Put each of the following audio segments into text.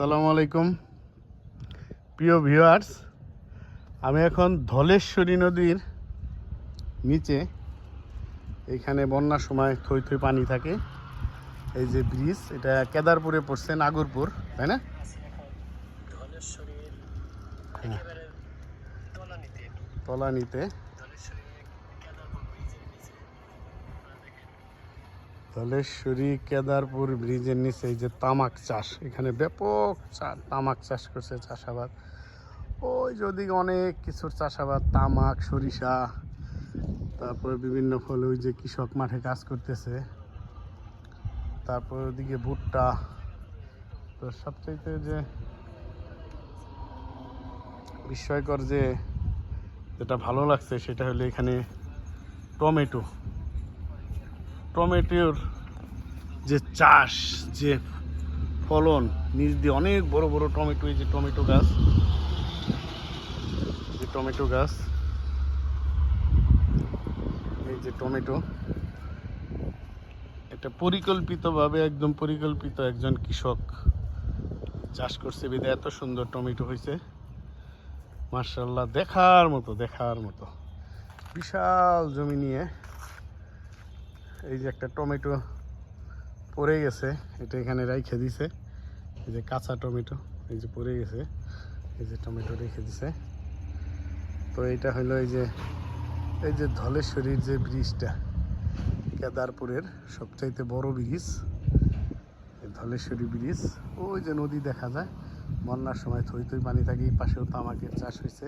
আসসালামু আলাইকুম। প্রিয় ভিউয়ার্স আমি এখন ধলেশ্বরী নদীর নিচে এখানে বন্যার সময় থই থই পানি থাকে। এই যে ব্রিজ এটা কেদারপুরে পড়ছে নাগরপুর তাই না? হ্যাঁ। তলানিতে। ধলেশ্বরী কেদারপুর ব্রিজের নিচে এই যে তামাক চাষ, এখানে ব্যাপক তামাক চাষ করছে চাষাবাদ। ওই যদি অনেক কিছুর চাষাবাদ, তামাক, সরিষা, তারপরে বিভিন্ন ফল ওই যে কৃষক মাঠে কাজ করতেছে। তারপর ওদিকে ভুট্টা, তো সবচাইতে যে বিস্ময়কর যে যেটা ভালো লাগছে সেটা হলো এখানে টমেটো। টমেটোর যে চাষ, যে ফলন নিজ দিয়ে অনেক বড় বড় টমেটো, এই যে টমেটো গাছ, যে টমেটো গাছ, এই যে টমেটো, এটা পরিকল্পিতভাবে, একদম পরিকল্পিত একজন কৃষক চাষ করছে। বিদে এত সুন্দর টমেটো হয়েছে। মার্শাল্লাহ দেখার মতো দেখার মতো। বিশাল জমি নিয়ে এই যে একটা টমেটো পড়ে গেছে, এটা এখানে রেখে দিছে। এই যে কাঁচা টমেটো, এই যে পড়ে গেছে, এই যে টমেটো রেখে দিছে। তো এটা হলো এই যে এই যে ধলেশ্বরীর যে ব্রিজটা, কেদারপুরের সবচাইতে বড় ব্রিজ। ধলেশ্বরী ব্রিজ, ওই যে নদী দেখা যায়। বন্যার সময় থই থই পানি থাকে, এই পাশেও তামাকের চাষ হয়েছে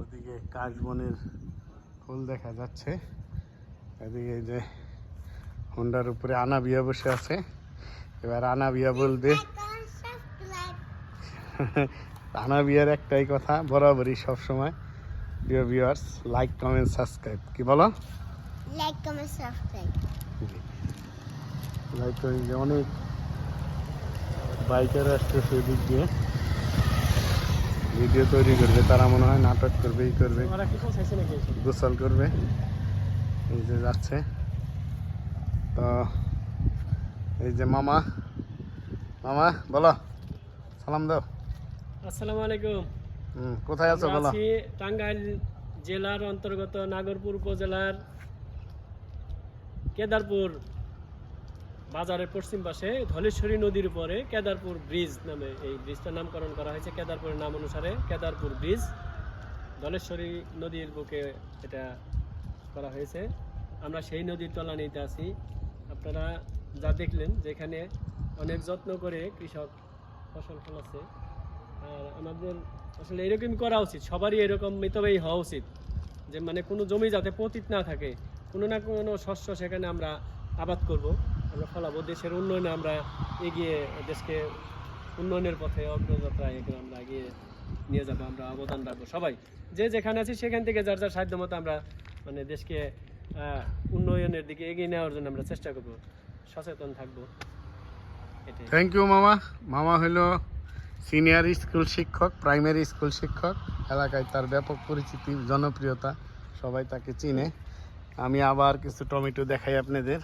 ওদিকে কাশবনের ফুল দেখা যাচ্ছে। এদিকে যে হোন্ডার উপরে আনা বিয়া বসে আছে। এবার আনা বিয়া বলবে। আনা বিয়ার একটাই কথা বরাবরই সবসময়। প্রিয় ভিউয়ার্স লাইক কমেন্ট সাবস্ক্রাইব কি বলো? লাইক কমেন্ট সাবস্ক্রাইব লাইক করে যে অনেক বাইকার আসছে সেদিক দিয়ে। ভিডিও তৈরি করবে তারা মনে হয় নাটক করবে ই করবে? গোসল করবে। এই যে যাচ্ছে। তো এই যে মামা। মামা বলো সালাম দাও। আসসালামু আলাইকুম। কোথায় আছো বলো? টাঙ্গাইল জেলার অন্তর্গত নাগরপুর উপজেলার কেদারপুর বাজারের পশ্চিম পাশে ধলেশ্বরী নদীর উপরে কেদারপুর ব্রিজ নামে এই ব্রিজটার নামকরণ করা হয়েছে। কেদারপুরের নাম অনুসারে কেদারপুর ব্রিজ ধলেশ্বরী নদীর বুকে এটা করা হয়েছে। আমরা সেই নদীর তলানিতে আছি। আপনারা যা দেখলেন, যেখানে অনেক যত্ন করে কৃষক ফসল ফলাচ্ছে, আর আমাদের আসলে এরকমই করা উচিত, সবারই এরকম মিতব্যয়ী হওয়া উচিত, যে মানে কোনো জমি যাতে পতিত না থাকে, কোনো না কোনো শস্য সেখানে আমরা আবাদ করব, আমরা ফলাবো, দেশের উন্নয়নে আমরা এগিয়ে দেশকে উন্নয়নের পথে অগ্রযাত্রায় এগুলো আমরা এগিয়ে নিয়ে যাব, আমরা অবদান রাখব সবাই। যে যেখানে আছি সেখান থেকে যার যার সাধ্য মতো আমরা মানে দেশকে উন্নয়নের দিকে এগিয়ে নেওয়ার জন্য আমরা চেষ্টা করব সচেতন থাকব। থ্যাংক ইউ মামা। মামা হলো সিনিয়র স্কুল শিক্ষক প্রাইমারি স্কুল শিক্ষক। এলাকায় তার ব্যাপক পরিচিতি জনপ্রিয়তা সবাই তাকে চিনে। আমি আবার কিছু টমেটো দেখাই আপনাদের।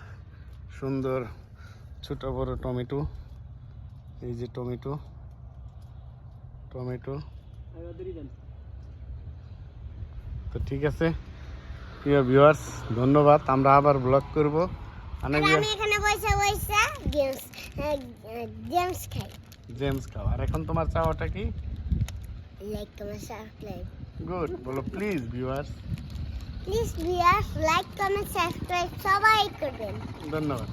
সুন্দর ছোট বড় টমেটো। এই যে টমেটো। টমেটো। তো ঠিক আছে। প্রিয় ভিউয়ার্স ধন্যবাদ। আমরা আবার ব্লগ করব। অনেক আমি এখানে বসে বসে গেমস গেমস খাই গেমস খাও। আর এখন তোমার চাওয়াটা কি? লাইক কমেন্ট সাবস্ক্রাইব গুড বলো please viewers please viewers like comment subscribe সবাই করবেন। ধন্যবাদ।